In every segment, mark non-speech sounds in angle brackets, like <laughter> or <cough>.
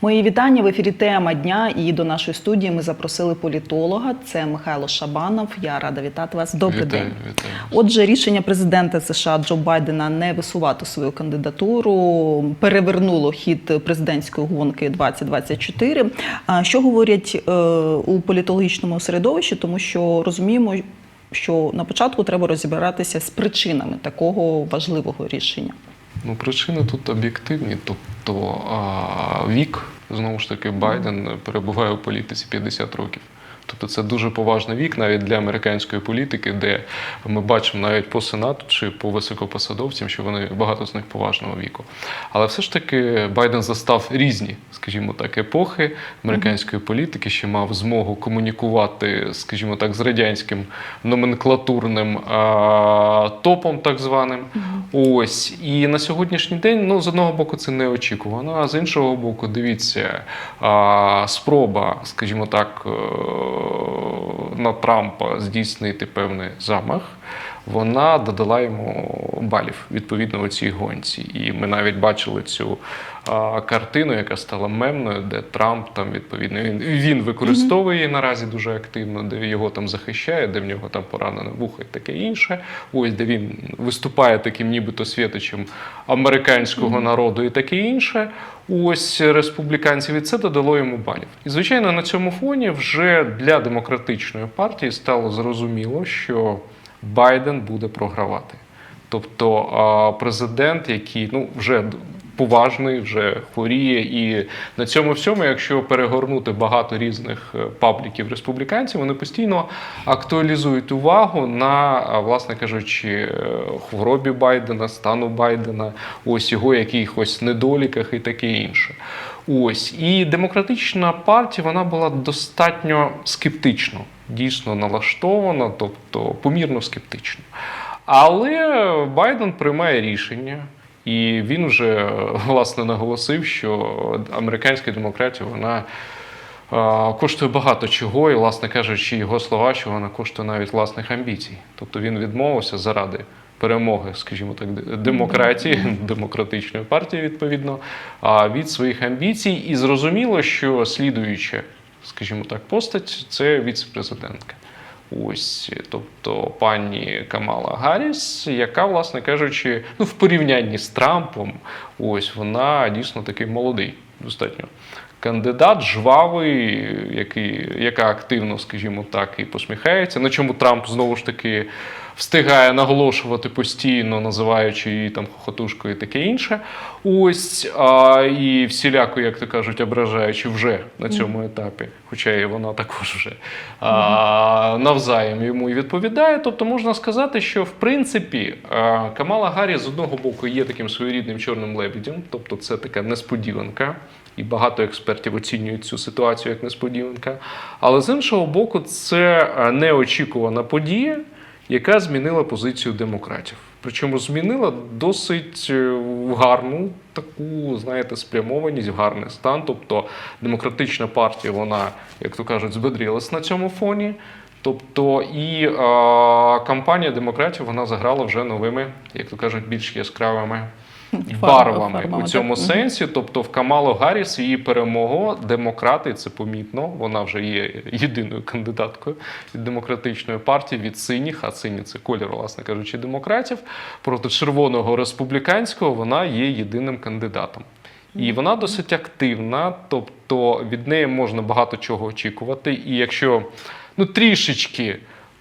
Мої вітання в ефірі тема дня. І до нашої студії ми запросили політолога. Це Михайло Шабанов. Я рада вітати вас. Добрий Вітаю, день. вітаю. Отже, рішення президента США Джо Байдена не висувати свою кандидатуру перевернуло хід президентської гонки 2024. А Що говорять е, у політологічному середовищі, тому що розуміємо, що на початку треба розібратися з причинами такого важливого рішення. Ну, причини тут об'єктивні. Тобто вік, знову ж таки, Байден перебуває у політиці 50 років. Тобто це дуже поважний вік навіть для американської політики, де ми бачимо навіть по сенату чи по високопосадовцям, що вони багато з них поважного віку. Але все ж таки Байден застав різні, скажімо так, епохи американської політики, ще мав змогу комунікувати, скажімо так, з радянським номенклатурним а, топом, так званим. Ось і на сьогоднішній день, ну з одного боку, це неочікувано, а з іншого боку, дивіться, а, спроба, скажімо так, е, на Трампа здійснити певний замах. Вона додала йому балів відповідно у цій гонці. І ми навіть бачили цю а, картину, яка стала мемною, де Трамп там відповідно він, він використовує її наразі дуже активно, де його там захищає, де в нього там поранене вухо і таке інше. Ось де він виступає таким, нібито святичем американського народу і таке інше. Ось республіканців і це додало йому балів. І звичайно, на цьому фоні вже для демократичної партії стало зрозуміло, що Байден буде програвати. Тобто президент, який ну вже поважний, вже хворіє, і на цьому всьому, якщо перегорнути багато різних е, пабліків республіканців, вони постійно актуалізують увагу на, власне кажучи, е, хворобі Байдена, стану Байдена, ось його якихось недоліках і таке інше. Ось і демократична партія вона була достатньо скептично, дійсно налаштована, тобто помірно скептично. Але Байден приймає рішення, і він вже <laughs> власне наголосив, що американська демократія вона. е, Коштує багато чого, і, власне кажучи, його слова, що вона коштує навіть власних амбіцій. Тобто він відмовився заради перемоги, скажімо так, демократії, <laughs> демократичної партії, відповідно, а від своїх амбіцій. І зрозуміло, що слідуюча, скажімо так, постать це віце-президентка. Ось, тобто пані Камала Гарріс, яка, власне кажучи, ну в порівнянні з Трампом, ось вона дійсно такий молодий, достатньо кандидат, жвавий, який, яка активно, скажімо так, і посміхається. На чому Трамп знову ж таки встигає наголошувати постійно, називаючи її там хохотушкою і таке інше. Ось а, і всіляко, як то кажуть, ображаючи вже на цьому етапі, хоча і вона також вже а, навзаєм йому і відповідає. Тобто можна сказати, що в принципі Камала Гаррі з одного боку є таким своєрідним чорним лебедем, тобто це така несподіванка. І багато експертів оцінюють цю ситуацію як несподіванка. Але з іншого боку, це е, неочікувана подія, яка змінила позицію демократів. Причому змінила досить е, гарну таку, знаєте, спрямованість, гарний стан. Тобто демократична партія, вона, як то кажуть, збедрілась на цьому фоні. Тобто і е, кампанія демократів вона заграла вже новими, як то кажуть, більш яскравими барвами у цьому так? сенсі. Тобто, в Камалу Гарріс її перемогу демократи, це помітно. Вона вже є єдиною кандидаткою від демократичної партії від синіх, а сині це колір, власне кажучи, демократів. Проти червоного республіканського вона є єдиним кандидатом. І вона досить активна, тобто від неї можна багато чого очікувати. І якщо ну трішечки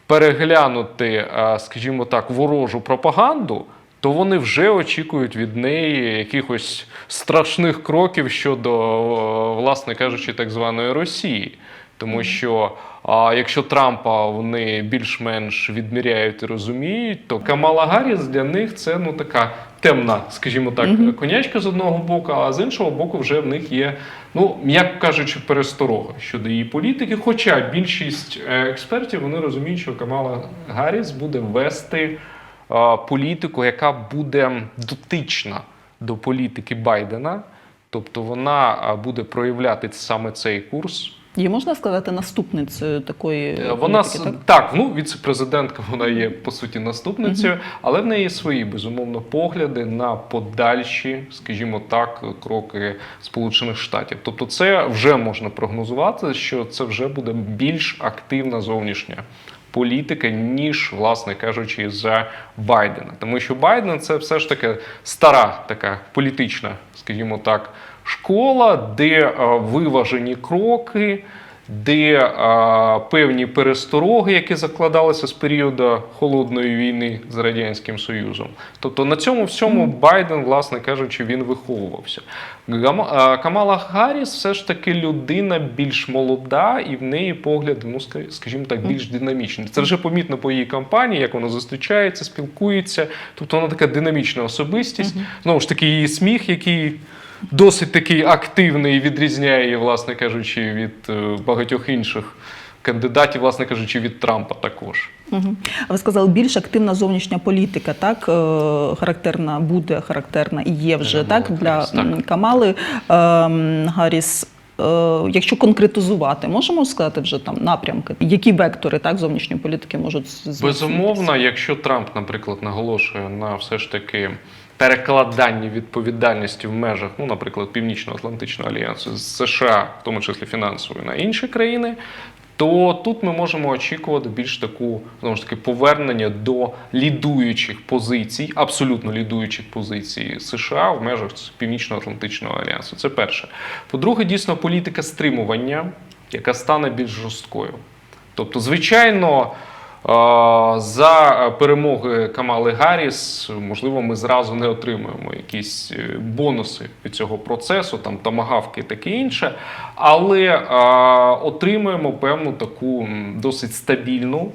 переглянути, скажімо так, ворожу пропаганду, то вони вже очікують від неї якихось страшних кроків щодо, власне кажучи, так званої Росії. Тому що а, якщо Трампа вони більш-менш відміряють і розуміють, то Камала Гарріс для них це ну така темна, скажімо так, конячка з одного боку, а з іншого боку, вже в них є, ну м'яко кажучи, пересторога щодо її політики. Хоча більшість е, експертів вони розуміють, що Камала Гарріс буде вести політику, яка буде дотична до політики Байдена. Тобто вона буде проявляти саме цей курс. Її можна сказати наступницею такої Е, Вона політики, так? так, ну віце-президентка вона є по суті наступницею, але в неї є свої безумовно погляди на подальші, скажімо так, кроки Сполучених Штатів. Тобто, це вже можна прогнозувати, що це вже буде більш активна зовнішня. Політика, ніж, власне кажучи, за Байдена. Тому що Байден це все ж таки стара така політична, скажімо так, школа, де е, виважені кроки, де е, певні перестороги, які закладалися з періоду холодної війни з радянським Союзом. Тобто на цьому всьому Байден, власне кажучи, він виховувався. Е, Камала Гарріс все ж таки людина більш молода, і в неї погляди, ну скажімо так, більш динамічні. Це вже помітно по її кампанії, як вона зустрічається, спілкується. Тобто вона така динамічна особистість. Знову ж таки, її сміх, який досить такий активний, відрізняє її, власне кажучи, від е, багатьох інших кандидатів, власне кажучи, від Трампа також. Угу. А ви сказали, більш активна зовнішня політика, так е, характерна буде, характерна і є вже так для так. Камали ем, Гарріс. Е, Якщо конкретизувати, можемо сказати вже там напрямки, які вектори так зовнішньої політики можуть з- Безумовно, якщо Трамп, наприклад, наголошує на все ж таки перекладанні відповідальності в межах, ну, наприклад, Північно-Атлантичного альянсу з США, в тому числі фінансової, на інші країни. То тут ми можемо очікувати більш таку знову ж таки повернення до лідуючих позицій, абсолютно лідуючих позицій США в межах Північно-Атлантичного альянсу. Це перше. По-друге, дійсно політика стримування, яка стане більш жорсткою. Тобто, звичайно, за перемоги Камали Гарріс, можливо, ми зразу не отримуємо якісь е, бонуси від цього процесу, там тамагавки і таке інше, але е, отримуємо певну таку досить стабільну.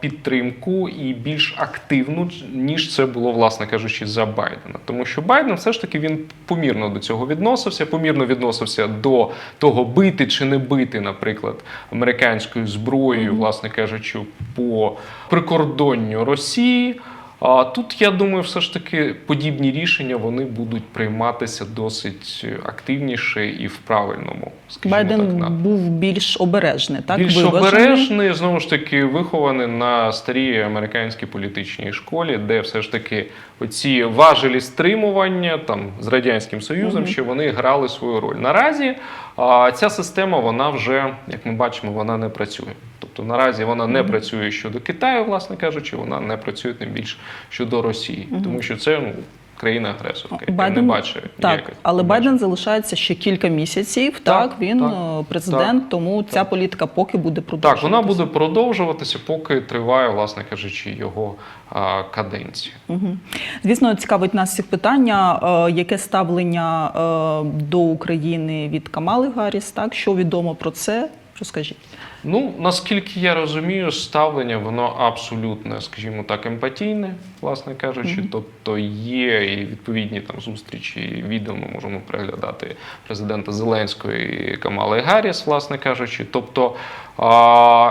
Підтримку і більш активну, ніж це було, власне кажучи, за Байдена. Тому що Байден все ж таки він помірно до цього відносився, помірно відносився до того, бити чи не бити, наприклад, американською зброєю, власне кажучи, по прикордонню Росії. А тут я думаю, все ж таки подібні рішення вони будуть прийматися досить активніше і в правильному. Байден так, на- був більш обережний, так більш виважений. обережний, знову ж таки, вихований на старій американській політичній школі, де все ж таки оці важелі стримування там з радянським союзом, що вони грали свою роль. Наразі а, ця система вона вже, як ми бачимо, вона не працює. Тобто наразі вона не працює щодо Китаю, власне кажучи, вона не працює тим більш щодо Росії, тому що це ну. Країна-агресорка, яка не бачить Так, ніяких але. Байден залишається ще кілька місяців. Так, Так, він так, е, президент, тому ця політика поки буде продовжуватися. Так, вона буде продовжуватися, поки триває, власне кажучи, його а, каденція. Мгм. Звісно, цікавить нас всіх питання, е, яке ставлення е, до України від Камали Гарріс, так що відомо про це? Розкажіть. Ну, наскільки я розумію, ставлення воно абсолютно, скажімо так, емпатійне, власне кажучи. Тобто є і відповідні там зустрічі, відео ми можемо переглядати президента Зеленського і Камали Гарріс, власне кажучи. Тобто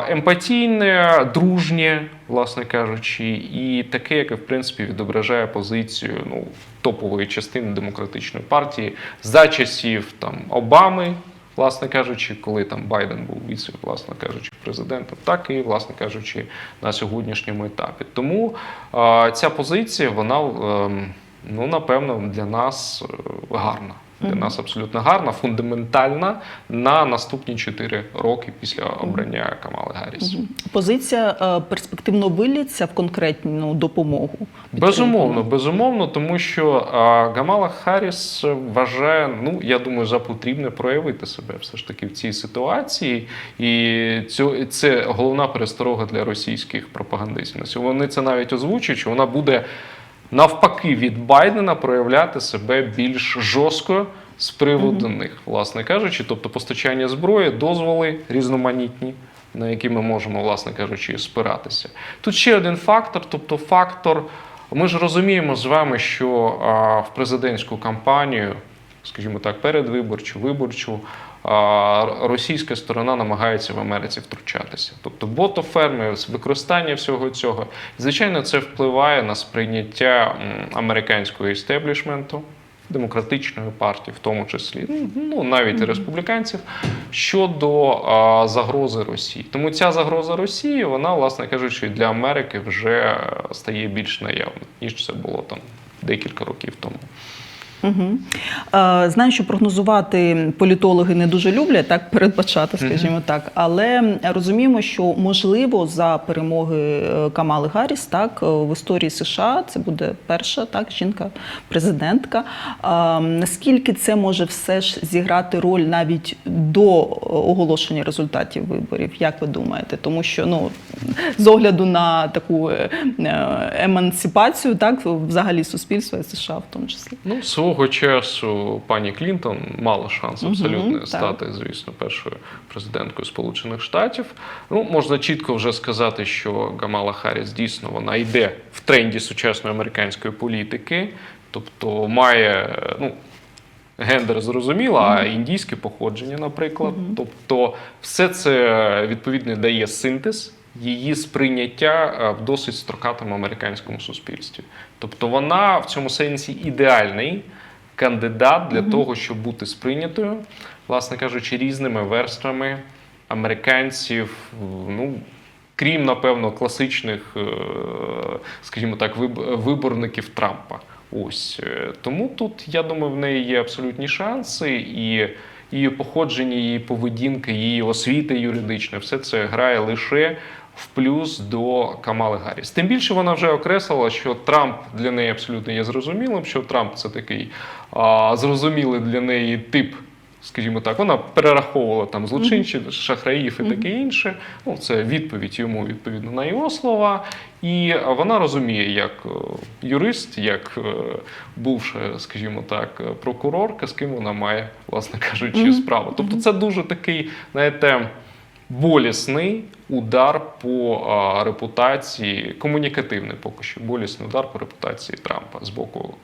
емпатійне, дружнє, власне кажучи, і таке, яке в принципі відображає позицію ну, топової частини демократичної партії за часів там Обами власне кажучи, коли там Байден був віце, власне кажучи, президентом, так і, власне кажучи, на сьогоднішньому етапі. Тому ця позиція, вона е, ну напевно для нас е, гарна. Для нас абсолютно гарна, фундаментальна на наступні 4 роки після обрання Камали Гарріс. Позиція е, перспективно виліться в конкретну допомогу. Безумовно, безумовно, тому що а, Гамала Харріс вважає, ну я думаю, за потрібне проявити себе все ж таки в цій ситуації, і це головна пересторога для російських пропагандистів. Вони це навіть озвучують, що вона буде навпаки від Байдена проявляти себе більш жорстко з приводу них, власне кажучи, тобто постачання зброї, дозволи різноманітні. На які ми можемо, власне кажучи, спиратися. Тут ще один фактор, тобто фактор. Ми ж розуміємо з вами, що а, в президентську кампанію, скажімо так, передвиборчу, виборчу, російська сторона намагається в Америці втручатися. Тобто ботоферми, використання всього цього. Звичайно, це впливає на сприйняття американського істеблішменту демократичної партії, в тому числі, ну навіть і республіканців, щодо а, загрози Росії. Тому ця загроза Росії, вона, власне кажучи, для Америки вже стає більш наявною, ніж це було там декілька років тому. Угу. Е, знаю, що прогнозувати політологи не дуже люблять, так передбачати, скажімо так. Але розуміємо, що можливо за перемоги е, Камали Гарріс, так е, в історії США це буде перша так жінка-президентка. Е, наскільки це може все ж зіграти роль навіть до оголошення результатів виборів? Як ви думаєте? Тому що ну з огляду на таку емансипацію, так взагалі суспільства і США в тому числі. Ну, свого часу пані Клінтон мала шанс абсолютно так. стати, звісно, першою президенткою Сполучених Штатів. Ну, можна чітко вже сказати, що Гамала Харріс дійсно вона йде в тренді сучасної американської політики, тобто має ну. Гендер зрозуміло, а індійське походження, наприклад. Тобто, все це відповідно дає синтез її сприйняття е, в досить строкатому американському суспільстві. Тобто, вона в цьому сенсі ідеальний кандидат для того, щоб бути сприйнятою, власне кажучи, різними верствами американців. Ну, крім, напевно, класичних, е, скажімо так, виб- виборників Трампа. Ось е, тому тут, я думаю, в неї є абсолютні шанси, і її походження, її поведінка, її освіта юридична, все це грає лише в плюс до Камали Гарріс. Тим більше вона вже окреслила, що Трамп для неї абсолютно є зрозумілим, що Трамп це такий а, зрозумілий для неї тип. Скажімо так, вона перераховувала там злочинців, шахраїв і таке інше. Ну, це відповідь йому відповідно на його слова. І вона розуміє, як е, юрист, як е, бувша, скажімо так, прокурорка, з ким вона має, власне кажучи, справу. Тобто, це дуже такий, знаєте, болісний удар по а, репутації, комунікативний поки що болісний удар по репутації Трампа з боку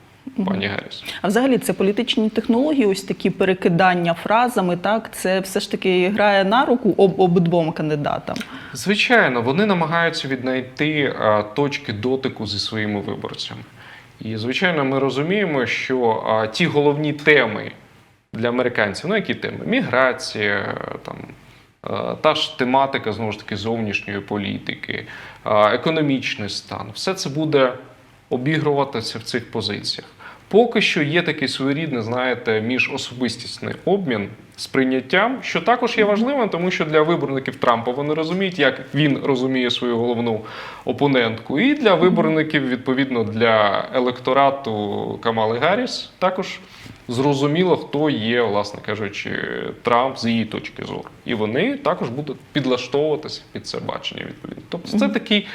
пані Гарріс. А взагалі це політичні технології, ось такі перекидання фразами, так це все ж таки грає на руку об обидвом кандидатам. Звичайно, вони намагаються віднайти а, точки дотику зі своїми виборцями. І, звичайно, ми розуміємо, що а, ті головні теми для американців, ну які теми? Міграція, там, та ж тематика знову ж таки зовнішньої політики, економічний стан, все це буде обігруватися в цих позиціях. Поки що є такий своєрідний, знаєте, міжособистісний обмін сприйняттям, що також є важливим, тому що для виборників Трампа вони розуміють, як він розуміє свою головну опонентку, і для виборників, відповідно, для електорату Камали Гарріс також зрозуміло, хто є, власне кажучи, Трамп з її точки зору. І вони також будуть підлаштовуватися під це бачення відповідно. Тобто це такі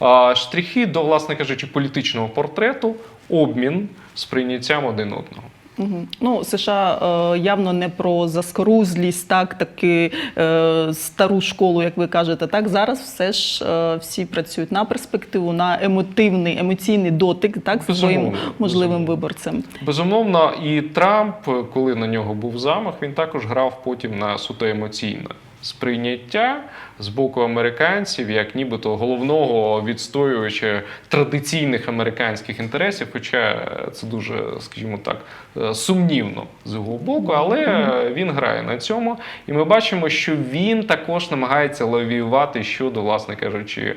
а, штрихи до, власне кажучи, політичного портрету, обмін сприйняттям один одного. Угу. Ну, США е, явно не про заскорузлість, так таки е, стару школу, як ви кажете. Так зараз все ж е, всі працюють на перспективу, на емотивний, емоційний дотик, так з своїм можливим безумовно. виборцем. Безумовно, і Трамп, коли на нього був замах, він також грав потім на суто емоційне сприйняття з боку американців, як нібито головного відстоювача традиційних американських інтересів. Хоча це дуже, скажімо так, е, сумнівно з його боку, але він грає на цьому. І ми бачимо, що він також намагається лавіювати щодо, власне кажучи,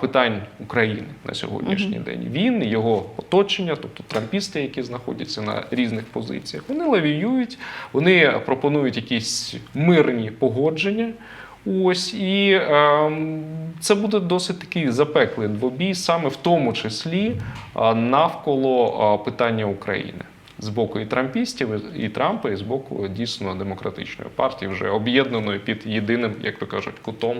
питань України на сьогоднішній день. Він, його оточення, тобто трампісти, які знаходяться на різних позиціях, вони лавіюють, вони пропонують якісь мирні погодження. Ось і ем, це буде досить такий запеклий двобій, саме в тому числі а, навколо а, питання України. З боку і трампістів, і Трампа, і з боку дійсно демократичної партії, вже об'єднаної під єдиним, як то кажуть, кутом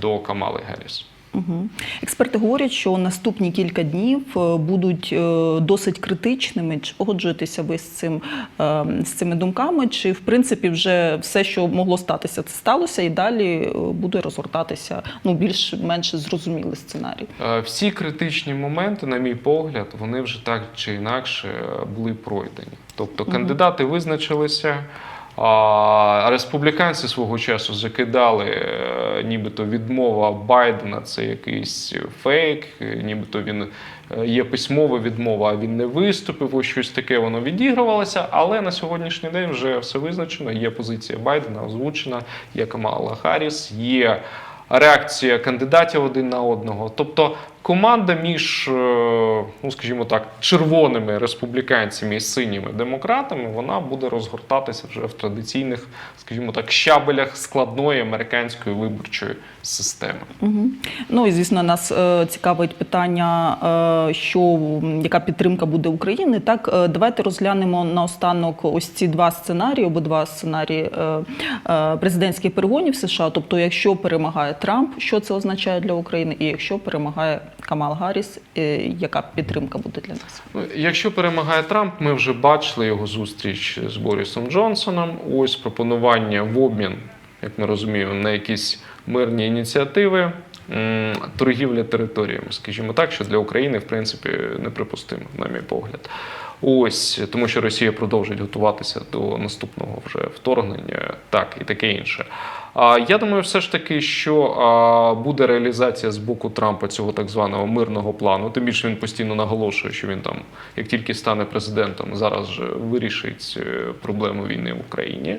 до Камали Герріс. Угу. Експерти говорять, що наступні кілька днів е, будуть е, досить критичними. Чи погоджуєтеся ви з цим е, з цими думками? Чи в принципі вже все, що могло статися, це сталося, і далі буде розгортатися ну більш-менш зрозумілий сценарій? Всі критичні моменти, на мій погляд, вони вже так чи інакше були пройдені. Тобто кандидати визначилися. А республіканці свого часу закидали, е, нібито відмова Байдена це якийсь фейк, е, нібито він е, є письмова відмова, а він не виступив. Ось щось таке воно відігрувалося. Але на сьогоднішній день вже все визначено. Є позиція Байдена озвучена, є Камала Харріс, є реакція кандидатів один на одного. Тобто команда між, е, ну скажімо так, червоними республіканцями і синіми демократами, вона буде розгортатися вже в традиційних, скажімо так, щабелях складної американської виборчої системи. Угу. Ну і звісно, нас е, цікавить питання, е, що яка підтримка буде України. Так, е, давайте розглянемо наостанок ось ці два сценарії, обидва сценарії е, е, президентських перегонів США. Тобто, якщо перемагає Трамп, що це означає для України, і якщо перемагає Камал Гарріс, е, яка підтримка буде для нас? Ну, Якщо перемагає Трамп, ми вже бачили його зустріч з Борісом Джонсоном. Ось пропонування в обмін, як ми розуміємо, на якісь мирні ініціативи. Торгівля територіями, скажімо так, що для України в принципі неприпустимо, на мій погляд. Ось тому, що Росія продовжить готуватися до наступного вже вторгнення, так і таке інше. А я думаю, все ж таки, що буде реалізація з боку Трампа цього так званого мирного плану. Тим більше він постійно наголошує, що він там, як тільки стане президентом, зараз же вирішить е, проблему війни в Україні.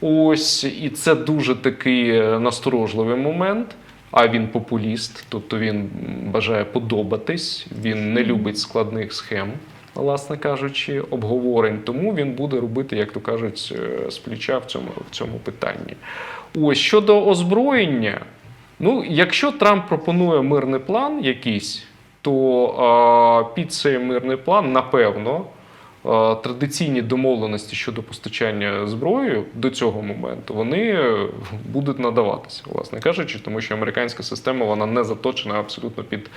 Ось і це дуже такий е, насторожливий момент. А він популіст, тобто він бажає подобатись, він не любить складних схем, власне кажучи, обговорень. Тому він буде робити, як то кажуть, е, з плеча в цьому, в цьому питанні. Ось щодо озброєння, ну якщо Трамп пропонує мирний план якийсь, то а, під цей мирний план, напевно, традиційні домовленості щодо постачання зброї до цього моменту вони е, будуть надаватися, власне кажучи, тому що американська система вона не заточена абсолютно під.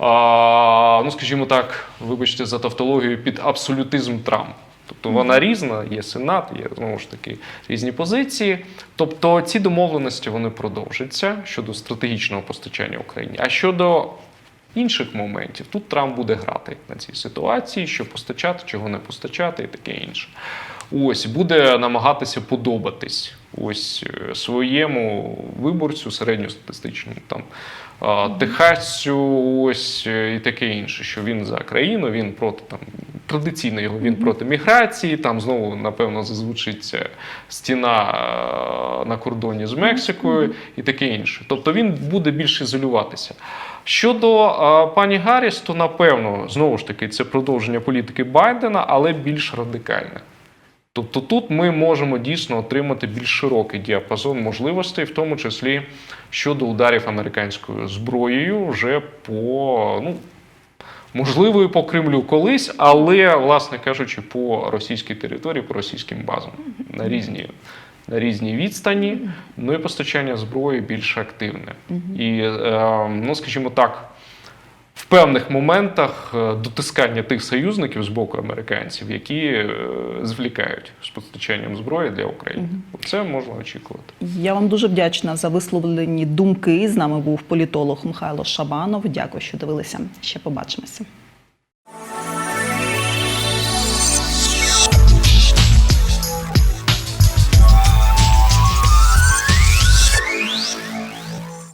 Ну, скажімо так, вибачте за тавтологію, під абсолютизм Трампа. Тобто вона різна, є сенат, є знову ж таки різні позиції. Тобто ці домовленості вони продовжаться щодо стратегічного постачання Україні. А щодо інших моментів, тут Трамп буде грати на цій ситуації, що постачати, чого не постачати, і таке інше. Ось буде намагатися подобатись ось е, своєму виборцю, середньостатистичному там а, техасцю, ось е, і таке інше, що він за країну, він проти там традиційно його він проти міграції. Там знову напевно зазвучить е, стіна е, на кордоні з Мексикою і таке інше. Тобто він буде більш ізолюватися. Щодо е, пані Гарріс, то напевно знову ж таки це продовження політики Байдена, але більш радикальне. Тобто тут ми можемо дійсно отримати більш широкий діапазон можливостей, в тому числі щодо ударів американською зброєю, вже по ну. Можливо, і по Кремлю колись, але, власне кажучи, по російській території, по російським базам на різні, на різній відстані. Ну і постачання зброї більш активне. І, е, ну, скажімо так, певних моментах е, дотискання тих союзників з боку американців, які е, звлікають з постачанням зброї для України. Це можна очікувати. Я вам дуже вдячна за висловлені думки. З нами був політолог Михайло Шабанов. Дякую, що дивилися. Ще побачимося.